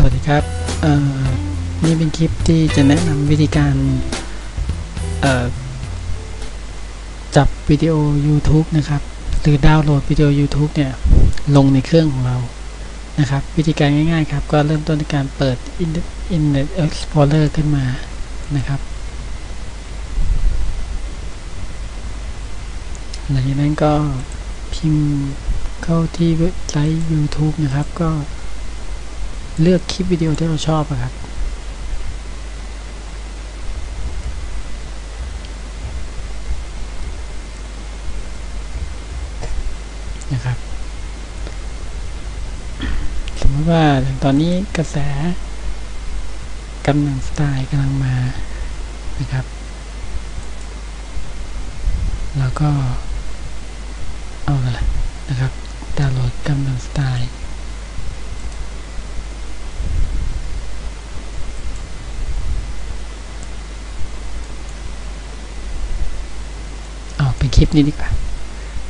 สวัสดีครับ นี่เป็นคลิปที่จะแนะนำวิธีการจับวิดีโอ YouTube นะครับ หรือดาวน์โหลดวิดีโอ YouTube เนี่ย ลงในเครื่องของเรา นะครับ วิธีการง่ายๆครับ ก็เริ่มต้นในการเปิด Internet Explorer ขึ้นมา นะครับ หลังจากนั้นก็พิมพ์เข้าที่เว็บไซต์ YouTube นะครับ ก็ เลือกคลิปวิดีโอที่เราชอบอะครับ นะครับ สมมติว่าตอนนี้กระแสกำลังสไตล์กำลังมานะครับ แล้วก็เอาละนะครับดาวน์โหลดกำลังสไตล์ เอาเป็นค ลิปนี้ดีกว่า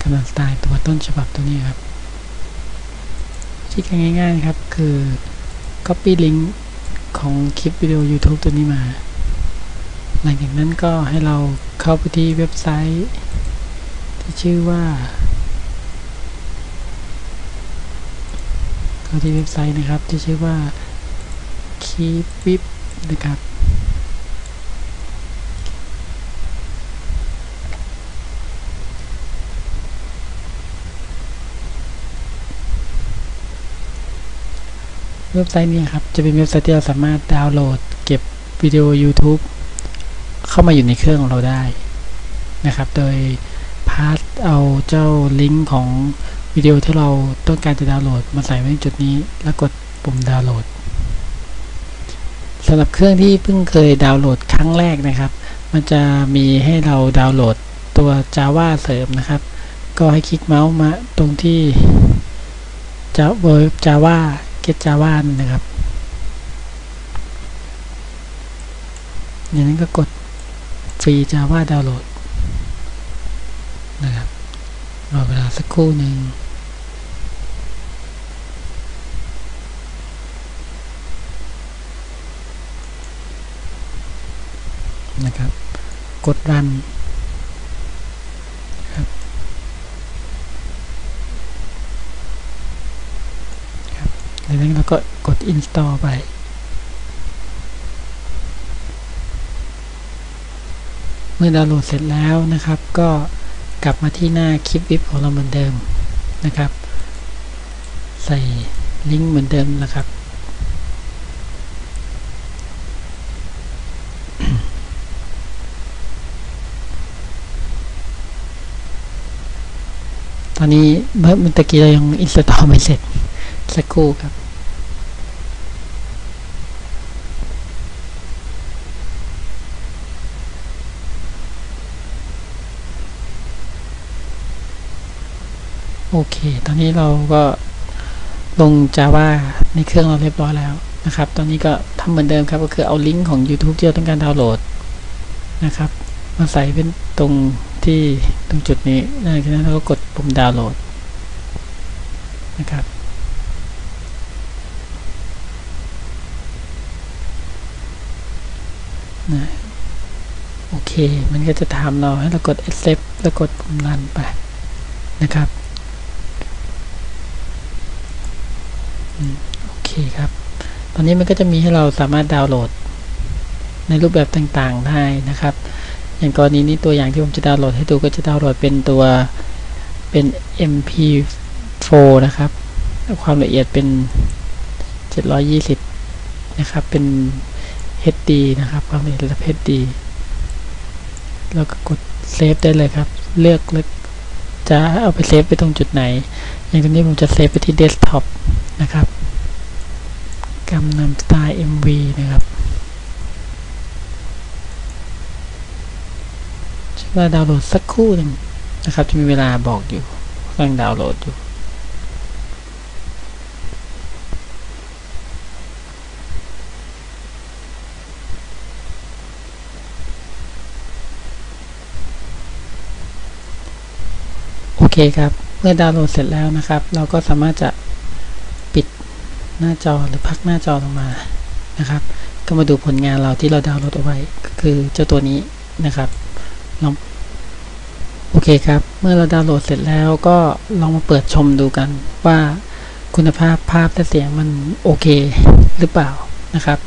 กำลังสไตล์ตัวต้นฉบับตัวนี้ครับที่ารง่ายๆครับคือ copy link ของคลิปวิดีโอ YouTube ตัวนี้มา หลังจากนั้นก็ให้เราเข้าไปที่เว็บไซต์ ที่ชื่อว่า เข้าที่เว็บไซต์นะครับที่ชื่อว่า Keepwip นะครับ เว็บไซต์นี้ครับ จะเป็นเว็บไซต์ที่เราสามารถดาวน์โหลด เก็บวิดีโอ YouTube เข้ามาอยู่ในเครื่องของเราได้นะครับ โดยพาสเอาเจ้าลิงก์ของวิดีโอที่เราต้องการจะดาวน์โหลดมาใส่ไว้ในจุดนี้ แล้วกดปุ่มดาวน์โหลดสำหรับเครื่องที่เพิ่งเคยดาวน์โหลดครั้งแรกนะครับ มันจะมีให้เราดาวน์โหลดตัว Java เสริมนะครับ ก็ให้คลิกเมาส์มาตรงที่ Java Get Java นะครับ อย่างนั้นก็กดฟรี Java ดาวน์โหลดนะครับรอเวลาสักครู่หนึ่งนะครับ กดรันครับ ครับจากนั้นเราก็กด install ไป เมื่อดาวน์โหลดเสร็จแล้วนะครับ ก็กลับมาที่หน้าคลิปวิบของเราเหมือนเดิมนะครับ ใส่ลิงก์เหมือนเดิมนะครับตอนนี้เมื่อเมื่อกี้เรายังอินสตอลไม่เสร็จ สักครู่ครับโอเค ตอนนี้เราก็ลง Java ในเครื่องเราเรียบร้อยแล้วนะครับ ตอนนี้ก็ทำเหมือนเดิมครับ ก็คือเอาลิงก์ของ YouTube ที่เราต้องการดาวน์โหลดนะครับ มาใส่เป็นตรงที่ตรงจุดนี้หลังจากนั้นเราก็กดปุ่มดาวน์โหลดนะครับ นะโอเค มันก็จะถามเราให้เรากด accept แล้วกดปุ่มรันไปนะครับโอเคครับ ตอนนี้มันก็จะมีให้เราสามารถดาวน์โหลด ในรูปแบบต่างๆได้นะครับ อย่างกรณีนี้ตัวอย่างที่ผมจะดาวน์โหลดให้ดูก็จะดาวน์โหลดเป็นตัวเป็น mp4 นะครับความละเอียดเป็น 720 นะครับ เป็น HD นะครับความละเอียดระดับ HD แล้วก็กดเซฟได้เลยครับ เลือกเลือกจะเอาไปเซฟไปตรงจุดไหน อย่างตรงนี้ผมจะเซฟไปที่เดสก์ท็อปนะครับกำนำสไตล์ MV นะครับใช้เวลาดาวน์โหลดสักครู่หนึ่งนะครับ จะมีเวลาบอกอยู่กำลังดาวน์โหลดอยู่ เคครับ เมื่อดาวน์โหลดเสร็จแล้วนะครับ เราก็สามารถจะปิดหน้าจอหรือพักหน้าจอลงมานะครับ ก็มาดูผลงานเราที่เราดาวน์โหลดเอาไว้ก็คือเจ้าตัวนี้นะครับลองโอเคครับ เมื่อเราดาวน์โหลดเสร็จแล้วก็ลองมาเปิดชมดูกันว่าคุณภาพภาพและเสียงมันโอเคหรือเปล่านะครับ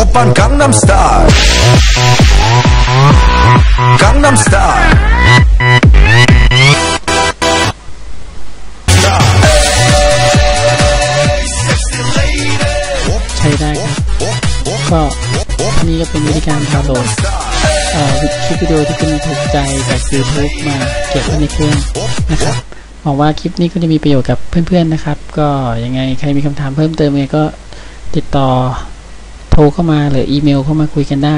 오빤 강남스타일 강남스타일 ใช้ได้ครับ ก็นี่ก็เป็นวิธีการดาวน์โหลดเอ่อคลิปวิดีโอที่คุณถูกใจจาก YouTube มาเก็บไว้ในเครื่องนะครับ หวังว่าคลิปนี้ก็จะมีประโยชน์กับเพื่อนๆนะครับ ก็ยังไงใครมีคำถามเพิ่มเติมไงก็ติดต่อโทรเข้ามาหรืออีเมลเข้ามาคุยกันได้